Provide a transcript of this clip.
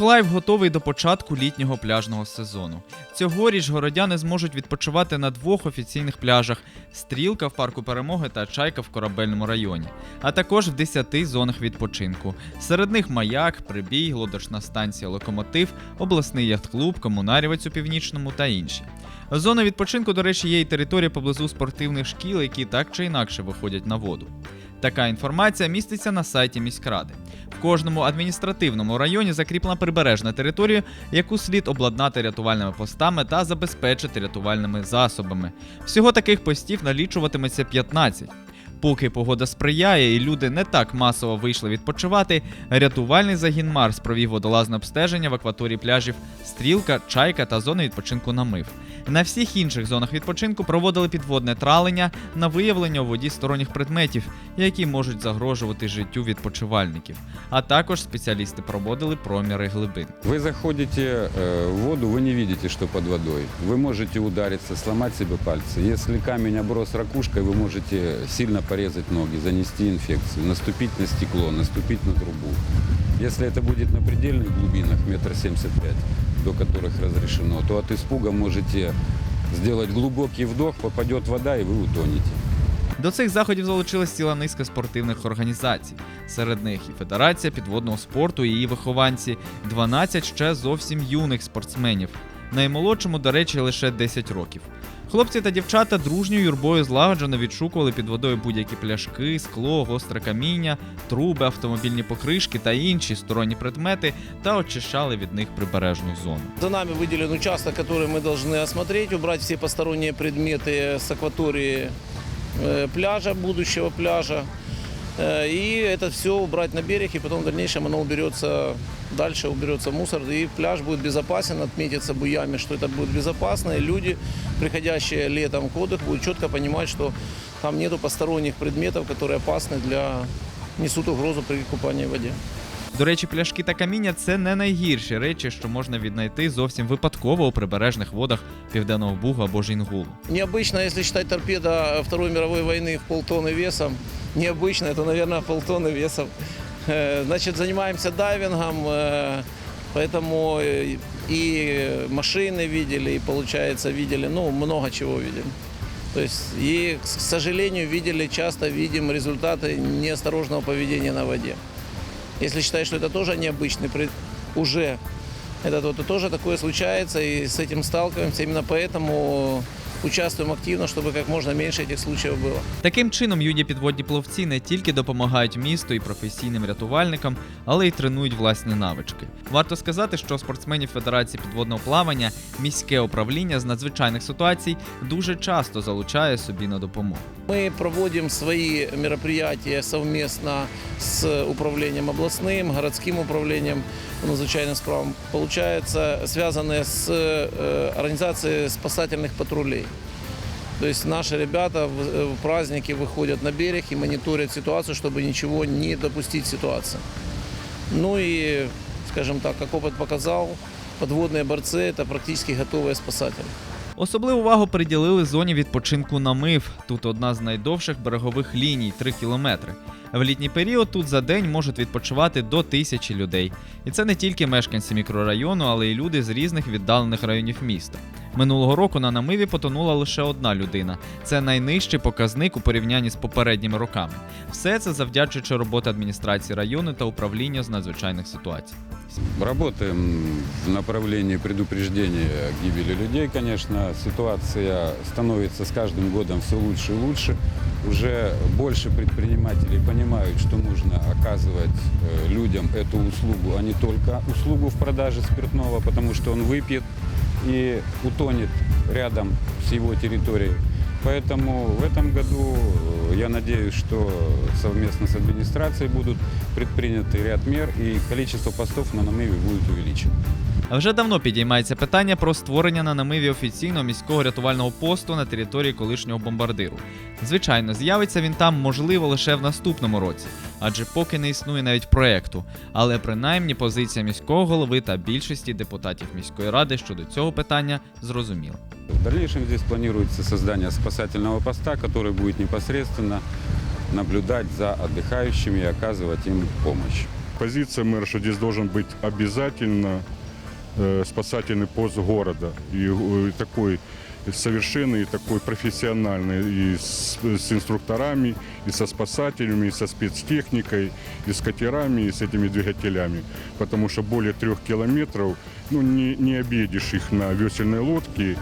Миколаїв готовий до початку літнього пляжного сезону. Цьогоріч городяни зможуть відпочивати на двох офіційних пляжах: Стрілка в парку Перемоги та Чайка в корабельному районі, а також в 10 зонах відпочинку. Серед них маяк, прибій, лодочна станція Локомотив, обласний яхт-клуб, комунарівець у північному та інші. Зона відпочинку, до речі, є і територія поблизу спортивних шкіл, які так чи інакше виходять на воду. Така інформація міститься на сайті міськради. В кожному адміністративному районі закріплена прибережна територія, яку слід обладнати рятувальними постами та забезпечити рятувальними засобами. Всього таких постів налічуватиметься 15. Поки погода сприяє і люди не так масово вийшли відпочивати, рятувальний загін Марс провів водолазне обстеження в акваторії пляжів Стрілка, Чайка та зони відпочинку Намив. На всіх інших зонах відпочинку проводили підводне тралення на виявлення у воді сторонніх предметів, які можуть загрожувати життю відпочивальників. А також спеціалісти проводили проміри глибин. Вы заходите э, в воду, вы не видите, что под водой. Вы можете удариться, сломать себе пальцы. Если камень оброс ракушкой, вы можете сильно порезать ноги, занести инфекцию, наступить на стекло, наступить на трубу. Если это будет на предельных глубинах, метр семьдесят пять, до которых разрешено, то от испуга можете сделать глубокий вдох, попадет вода и вы утонете. До цих заходів залучилась ціла низка спортивних організацій. Серед них і Федерація підводного спорту, і її вихованці, 12 ще зовсім юних спортсменів. Наймолодшому, до речі, лише 10 років. Хлопці та дівчата дружньою юрбою злагоджено відшукували під водою будь-які пляшки, скло, гостре каміння, труби, автомобільні покришки та інші сторонні предмети та очищали від них прибережну зону. За нами выделен участок, который мы должны осмотреть, убрать все посторонние предметы с акватории э, пляжа, будущего пляжа. Э, И это все убрать на берег, и потом в дальнейшем оно уберется, дальше уберется мусор, и пляж будет безопасен, отметится буями, что это будет безопасно, и люди, приходящие летом к отдыху, будут четко понимать, что там нету посторонних предметов, которые опасны для, несут угрозу при купании в воде. До речі, пляшки та каміння це не найгірші речі, що можна віднайти зовсім випадково у прибережних водах Південного Бугу або Жінгулу. Необычно, если считать торпеда Второй мировой войны в полтонны весом, необычно, это, наверное, полтонны весом. Э, Значит, занимаемся дайвингом, э, поэтому э, и машины видели, и, получается, видели, ну, много чего видели. То есть, и, к сожалению, видели, часто видим результаты неосторожного поведения на воде. Если считать, что это тоже необычный, пред- уже это то, то тоже такое случается, и с этим сталкиваемся. Именно поэтому участвуем активно, чтобы как можно меньше этих случаев было. Таким чином, юні підводні пловці не тільки допомагають місту і професійним рятувальникам, але й тренують власні навички. Варто сказати, що спортсменів Федерації підводного плавання міське управління з надзвичайних ситуацій дуже часто залучає собі на допомогу. Мы проводим свои мероприятия совместно с управлением областным, городским управлением по надзвычайным справам, получается, связанные с э, организацией спасательных патрулей. То есть наши ребята в, э, в праздники выходят на берег и мониторят ситуацию, чтобы ничего не допустить ситуации. Ну и, скажем так, как опыт показал, подводные борцы – это практически готовые спасатели. Особливу увагу приділили зоні відпочинку намив. Тут одна з найдовших берегових ліній 3 кілометри. В літній період тут за день можуть відпочивати до тисячі людей. І це не тільки мешканці мікрорайону, але й люди з різних віддалених районів міста. Минулого року на намиві потонула лише одна людина. Це найнижчий показник у порівнянні з попередніми роками. Все це завдячуючи роботи адміністрації району та управління з надзвичайних ситуацій. Работаем в направлении предупреждения гибели людей, конечно. Ситуация становится с каждым годом все лучше и лучше. Уже больше предпринимателей понимают, что нужно оказывать э, людям эту услугу, а не только услугу в продаже спиртного, потому что он выпьет и утонет рядом с его территорией. Поэтому в этом году э, я надеюсь, что совместно с администрацией будут предприняты ряд мер и количество постов на намыве будет увеличено. А Вже давно підіймається питання про створення на намиві офіційного міського рятувального посту на території колишнього бомбардиру. Звичайно, з'явиться він там можливо лише в наступному році, адже поки не існує навіть проекту. Але принаймні позиція міського голови та більшості депутатів міської ради щодо цього питання зрозуміла. В дальнейшем здесь планируется создание спасательного поста, который будет непосредственно наблюдать за отдыхающими и оказывать им помощь. позиция мэра, что здесь должен быть обязательно э, спасательный пост города. И э, такой совершенный, и такой профессиональный, и с, с инструкторами, и со спасателями, и со спецтехникой, и с катерами, и с этими двигателями. Потому что более трех километров ну, не, не объедешь их на весельной лодке.